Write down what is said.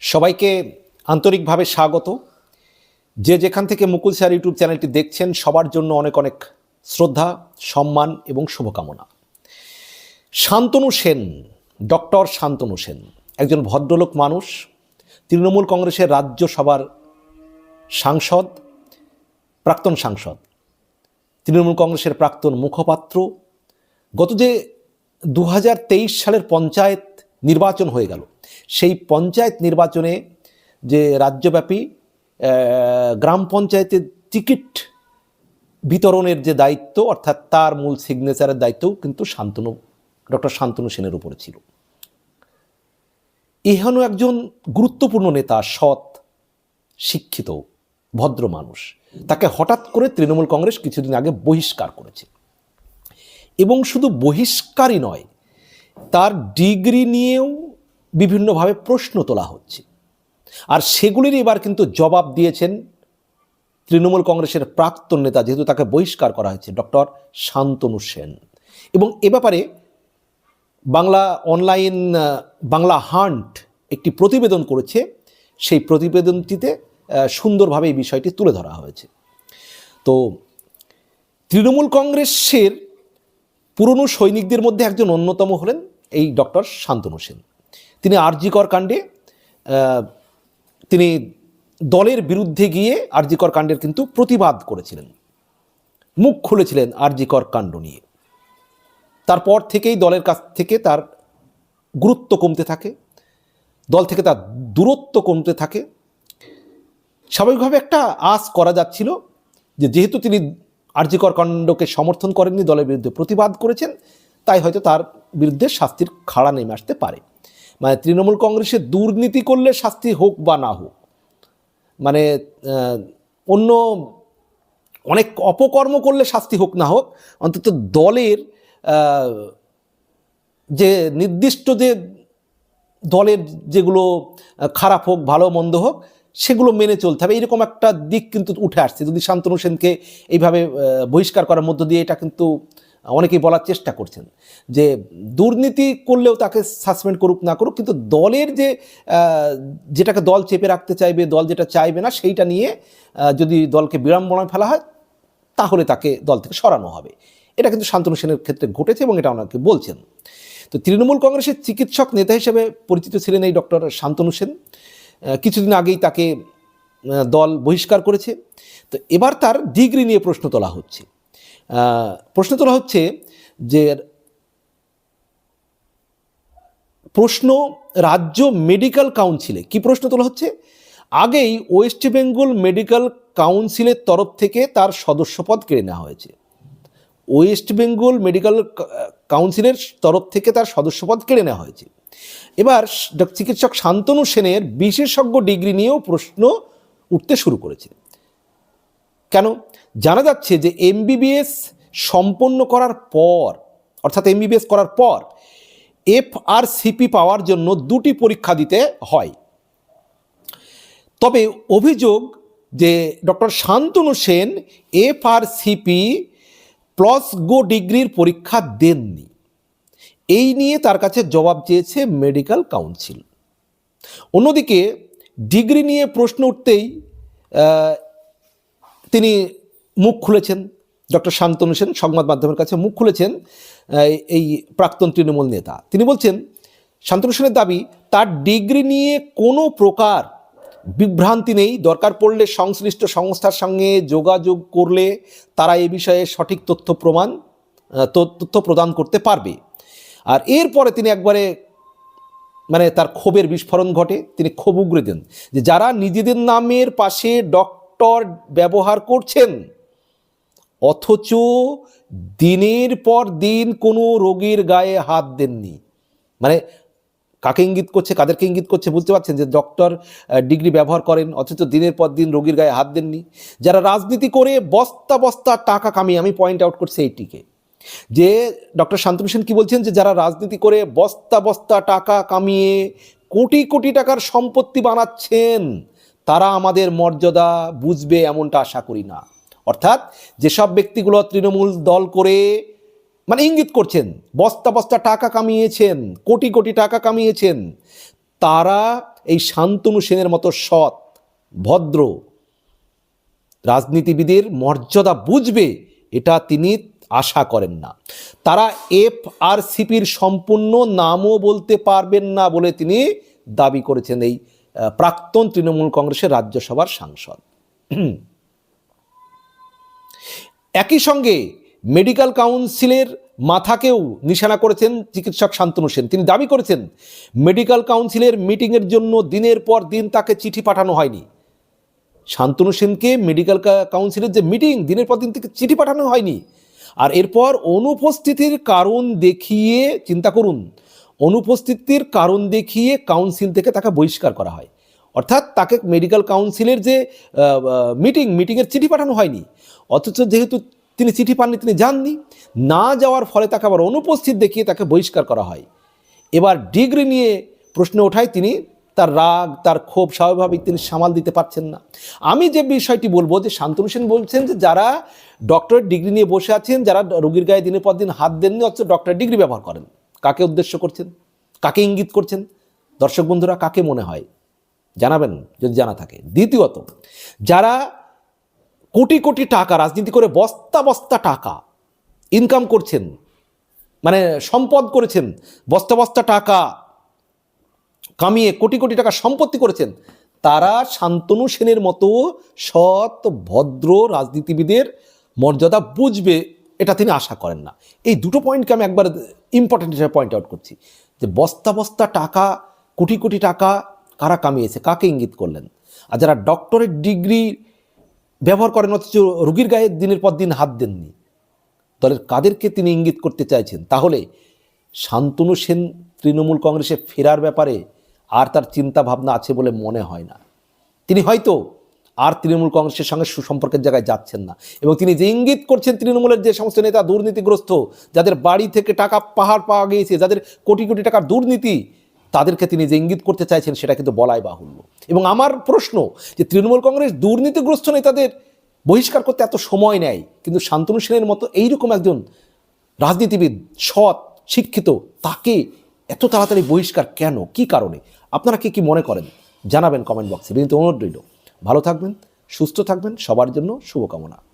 সবাইকে আন্তরিকভাবে স্বাগত। যে যেখান থেকে মুকুল স্যার ইউটিউব চ্যানেলটি দেখছেন, সবার জন্য অনেক অনেক শ্রদ্ধা, সম্মান এবং শুভকামনা। শান্তনু সেন, ডক্টর শান্তনু সেন, একজন ভদ্রলোক মানুষ, তৃণমূল কংগ্রেসের রাজ্যসভার সাংসদ, প্রাক্তন সাংসদ, তৃণমূল কংগ্রেসের প্রাক্তন মুখপাত্র। গত যে দু হাজার তেইশ সালের পঞ্চায়েত নির্বাচন হয়ে গেল সেই পঞ্চায়েত নির্বাচনে যে রাজ্যব্যাপী গ্রাম পঞ্চায়েতের টিকিট বিতরণের যে দায়িত্ব, অর্থাৎ তার মূল সিগনেচারের দায়িত্বও কিন্তু শান্তনু, ডক্টর শান্তনু সেনের উপরে ছিল। এহেন একজন গুরুত্বপূর্ণ নেতা, সৎ, শিক্ষিত, ভদ্র মানুষ। তাকে হঠাৎ করে তৃণমূল কংগ্রেস কিছুদিন আগে বহিষ্কার করেছে। এবং শুধু বহিষ্কারই নয়, তার ডিগ্রি নিয়েও বিভিন্নভাবে প্রশ্ন তোলা হচ্ছে। আর সেগুলির এবার কিন্তু জবাব দিয়েছেন তৃণমূল কংগ্রেসের প্রাক্তন নেতা, যেহেতু তাকে বহিষ্কার করা হয়েছে, ডক্টর শান্তনু সেন। এবং এ ব্যাপারে বাংলা অনলাইন, বাংলা হান্ট একটি প্রতিবেদন করেছে। সেই প্রতিবেদনটিতে সুন্দরভাবে এই বিষয়টি তুলে ধরা হয়েছে। তো তৃণমূল কংগ্রেসের পুরনো সৈনিকদের মধ্যে একজন অন্যতম হলেন এই ডক্টর শান্তনু সেন। তিনি আরজিকর কাণ্ডে তিনি দলের বিরুদ্ধে গিয়ে আরজিকর কাণ্ডের কিন্তু প্রতিবাদ করেছিলেন। মুখ খুলেছিলেন আরজিকর কাণ্ড নিয়ে। তারপর থেকেই দলের কাছ থেকে তার গুরুত্ব কমতে থাকে, দল থেকে তার দূরত্ব কমতে থাকে। স্বাভাবিকভাবে একটা আশ করা যাচ্ছিল যে যেহেতু তিনি আরজিকর কাণ্ডকে সমর্থন করেননি, দলের বিরুদ্ধে প্রতিবাদ করেছেন, তাই হয়তো তার বিরুদ্ধে শাস্তির খাড়া নেমে আসতে পারে। মানে তৃণমূল কংগ্রেসে দুর্নীতি করলে শাস্তি হোক বা না হোক মানে অন্য অনেক অপকর্ম করলে শাস্তি হোক না হোক, অন্তত দলের যে নির্দিষ্ট যে দলের যেগুলো খারাপ হোক, ভালো মন্দ হোক, সেগুলো মেনে চলতে হবে। এরকম একটা দিক কিন্তু উঠে আসছে। যদি শান্তনু সেনকে এইভাবে বহিষ্কার করার মধ্য দিয়ে এটা কিন্তু অনেকেই বলার চেষ্টা করছেন যে দুর্নীতি করলেও তাকে সাসপেন্ড করুক না করুক, কিন্তু দলের যে যেটাকে দল চেপে রাখতে চাইবে, দল যেটা চাইবে না, সেইটা নিয়ে যদি দলকে বিড়ম্বনায় ফেলা হয়, তাহলে তাকে দল থেকে সরানো হবে। এটা কিন্তু শান্তনু সেনের ক্ষেত্রে ঘটেছে এবং এটা ওনাকে বলছেন। তো তৃণমূল কংগ্রেসের চিকিৎসক নেতা হিসেবে পরিচিত ছিলেন এই ডক্টর শান্তনু সেন। কিছুদিন আগেই তাকে দল বহিষ্কার করেছে। তো এবার তার ডিগ্রি নিয়ে প্রশ্ন তোলা হচ্ছে। প্রশ্ন তোলা হচ্ছে যে প্রশ্ন রাজ্য মেডিকেল কাউন্সিলে, কি প্রশ্ন তোলা হচ্ছে? আগেই ওয়েস্ট বেঙ্গল মেডিকেল কাউন্সিলের তরফ থেকে তার সদস্যপদ কেড়ে নেওয়া হয়েছে। ওয়েস্ট বেঙ্গল মেডিকেল কাউন্সিলের তরফ থেকে তার সদস্যপদ কেড়ে নেওয়া হয়েছে। এবার চিকিৎসক শান্তনু সেনের বিশেষজ্ঞ ডিগ্রি নিয়েও প্রশ্ন উঠতে শুরু করেছে। কেন? জানা যাচ্ছে যে এমবিবিএস সম্পন্ন করার পর, অর্থাৎ এমবিবিএস করার পর এফ আর সিপি পাওয়ার জন্য দুটি পরীক্ষা দিতে হয়। তবে অভিযোগ যে doctor Shantanu Sen F R CP Glasgow ডিগ্রির পরীক্ষা দেননি। এই নিয়ে তার কাছে জবাব চেয়েছে মেডিকেল কাউন্সিল অন্যদিকে ডিগ্রি নিয়ে প্রশ্ন উঠতেই তিনি মুখ খুলেছেন ডক্টর শান্তনু সেন, সংবাদ মাধ্যমের কাছে মুখ খুলেছেন এই প্রাক্তন তৃণমূল নেতা। তিনি বলছেন, শান্তনু সেনের দাবি, তার ডিগ্রি নিয়ে কোনো প্রকার বিভ্রান্তি নেই। দরকার পড়লে সংশ্লিষ্ট সংস্থার সঙ্গে যোগাযোগ করলে তারা এ বিষয়ে সঠিক তথ্য প্রমাণ তথ্য প্রদান করতে পারবে। আর এরপরে তিনি একবারে মানে তার ক্ষোভের বিস্ফোরণ ঘটে। তিনি ক্ষোভ উগরে দেন যে, যারা নিজেদের নামের পাশে ডক্টর ব্যবহার করছেন অথচ দিনের পর দিন কোনো রোগীর গায়ে হাত দেননি। মানে কাকে ইঙ্গিত করছে, কাদেরকে ইঙ্গিত করছে বুঝতে পারছেন যে ডক্টর ডিগ্রি ব্যবহার করেন, অথচ দিনের পর দিন রোগীর গায়ে হাত দেননি। যারা রাজনীতি করে বস্তা বস্তা টাকা কামিয়ে, আমি পয়েন্ট আউট করছি এইটিকে। যে ডক্টর শান্তনু সেন কি বলছেন যে যারা রাজনীতি করে বস্তা বস্তা টাকা কামিয়ে কোটি কোটি টাকার সম্পত্তি বানাচ্ছেন, তারা আমাদের মর্যাদা বুঝবে এমনটা আশা করি না। অর্থাৎ যেসব ব্যক্তিগুলো তৃণমূল দল করে মানে ইঙ্গিত করছেন, বস্তা বস্তা টাকা কামিয়েছেন, কোটি কোটি টাকা কামিয়েছেন, তারা এই শান্তনু সেনের মতো সৎ, ভদ্র রাজনীতিবিদের মর্যাদা বুঝবে, এটা তিনি আশা করেন না। তারা এফ আর সিপির সম্পূর্ণ নামও বলতে পারবেন না বলে তিনি দাবি করেছেন এই প্রাক্তন তৃণমূল কংগ্রেসের রাজ্যসভার সাংসদ। একই সঙ্গে মেডিকেল কাউন্সিলের মাথাকেও নিশানা করেছেন চিকিৎসক শান্তনু সেন। তিনি দাবি করেছেন, মেডিকেল কাউন্সিলের মিটিংয়ের জন্য দিনের পর দিন তাকে চিঠি পাঠানো হয়নি। শান্তনু সেনকে মেডিকেল কাউন্সিলের যে মিটিং, দিনের পর দিন থেকে চিঠি পাঠানো হয়নি। আর এরপর অনুপস্থিতির কারণ দেখিয়ে, চিন্তা করুন, অনুপস্থিতির কারণ দেখিয়ে কাউন্সিল থেকে তাকে বহিষ্কার করা হয়। অর্থাৎ তাকে মেডিকেল কাউন্সিলের যে মিটিং মিটিংয়ের চিঠি পাঠানো হয়নি। অথচ যেহেতু তিনি চিঠি পাননি, তিনি যাননি, না যাওয়ার ফলে তাকে আবার অনুপস্থিত দেখিয়ে তাকে বহিষ্কার করা হয়। এবার ডিগ্রি নিয়ে প্রশ্ন ওঠায় তিনি, তার রাগ, তার ক্ষোভ স্বাভাবিক তিনি সামাল দিতে পারছেন না। আমি যে বিষয়টি বলব, যে শান্তনু সেন বলছেন যে যারা ডক্টরেট ডিগ্রি নিয়ে বসে আছেন, যারা রোগীর গায়ে দিনের পর দিন হাত দেননি, অথচ ডক্টরেট ডিগ্রি ব্যবহার করেন, কাকে উদ্দেশ্য করছেন, কাকে ইঙ্গিত করছেন? দর্শক বন্ধুরা, কাকে মনে হয়? জানাবেন যদি জানা থাকে। দ্বিতীয়ত, যারা কোটি কোটি টাকা, রাজনীতি করে বস্তা বস্তা টাকা ইনকাম করছেন মানে সম্পদ করেছেন, বস্তা বস্তা টাকা কামিয়ে কোটি কোটি টাকা সম্পত্তি করেছেন, তারা শান্তনু সেনের মতো সৎ, ভদ্র রাজনীতিবিদের মর্যাদা বুঝবে, এটা তিনি আশা করেন না। এই দুটো পয়েন্টকে আমি একবার ইম্পর্টেন্ট হিসেবে পয়েন্ট আউট করছি। যে বস্তা বস্তা টাকা, কোটি কোটি টাকা কারা কামিয়েছে, কাকে ইঙ্গিত করলেন? আর যারা ডক্টরেট ডিগ্রি ব্যবহার করেন, অথচ রুগীর গায়ে দিনের পর দিন হাত দেননি, দলের কাদেরকে তিনি ইঙ্গিত করতে চাইছেন? তাহলে শান্তনু সেন তৃণমূল কংগ্রেসে ফেরার ব্যাপারে আর তার চিন্তা ভাবনা আছে বলে মনে হয় না। তিনি হয়তো আর তৃণমূল কংগ্রেসের সঙ্গে সুসম্পর্কের জায়গায় যাচ্ছেন না। এবং তিনি যে ইঙ্গিত করছেন তৃণমূলের যে সমস্ত নেতা দুর্নীতিগ্রস্ত, যাদের বাড়ি থেকে টাকা পাহাড় পাওয়া গিয়েছে, যাদের কোটি কোটি টাকার দুর্নীতি তাদেরকে তিনি যে ইঙ্গিত করতে চাইছেন, সেটা কিন্তু বলাই বাহুল্য। এবং আমার প্রশ্ন যে, তৃণমূল কংগ্রেস দুর্নীতিগ্রস্ত নেতাদের বহিষ্কার করতে এত সময় নেয়, কিন্তু শান্তনু সেনের মতো এইরকম একজন রাজনীতিবিদ, সৎ, শিক্ষিত, তাকে এত তাড়াতাড়ি বহিষ্কার কেন? কি কারণে? আপনারা কি কি মনে করেন? জানাবেন কমেন্ট বক্সে। কিন্তু অনুরোধ রইল। ভালো থাকবেন, সুস্থ থাকবেন, সবার জন্য শুভকামনা।